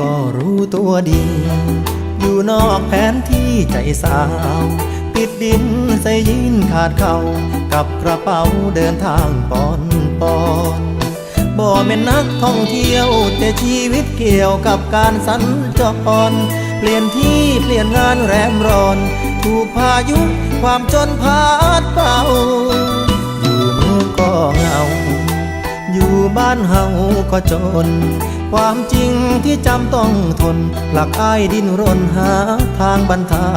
ก็รู้ตัวดีอยู่นอกแผนที่ใจสาว ปิดดินใส่ยินขาดเขากับกระเป๋าเดินทางปอนปอนบ่แม่นนักท่องเที่ยว แต่ชีวิตเกี่ยวกับการสัญจร เปลี่ยนที่เปลี่ยนงานแรมร้อน ถูกพายุความจนพาดเป่า อยู่เมืองก็เหงา อยู่บ้านเฮาก็จน ความจริงที่จำต้องทน หลักอ้ายดินรนหาทางบรรเทา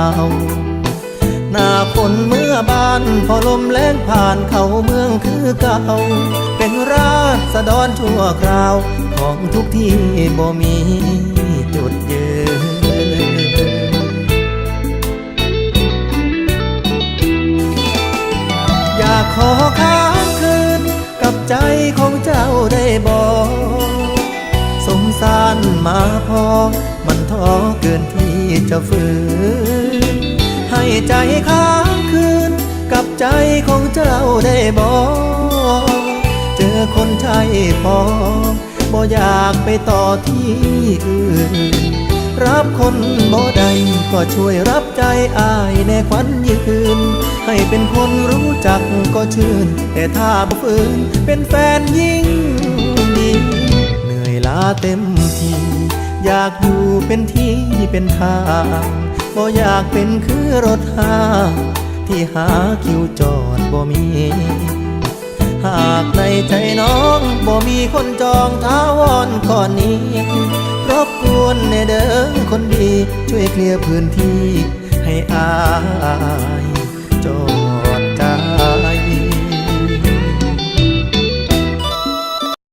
หน้าฝนเมื่อบานพอลมแรงผ่านเข้าเมืองคือเก่า เป็นราษฎรชั่วคราว ของทุกที่บ่มีจุดยืนอยากขอค้างคืน กับใจของเจ้าได้บอการมาพอ มันท้อเกินที่จะฝืน ให้ใจค้างคืน กับใจของเจ้าได้บอกเจอคนใช่พอบ่อยากไปต่อที่อื่น รับคนบ่ได้ก็ช่วยรับใจอายในควันยืน ให้เป็นคนรู้จักก็ชื่น แต่ถ้าบ่ฝืนเป็นแฟนยิ่งดีเหนื่อยล้าเต็มที อยากอยู่เป็นที่เป็นทางบ่อยากเป็นคือรถหาที่หาคิวจอดบ่มี หากในใจน้องบ่มีคนจองท้าวอนก่อนนี้ รบกวนในเดิมคนดีช่วยเคลียร์พื้นที่ให้อาย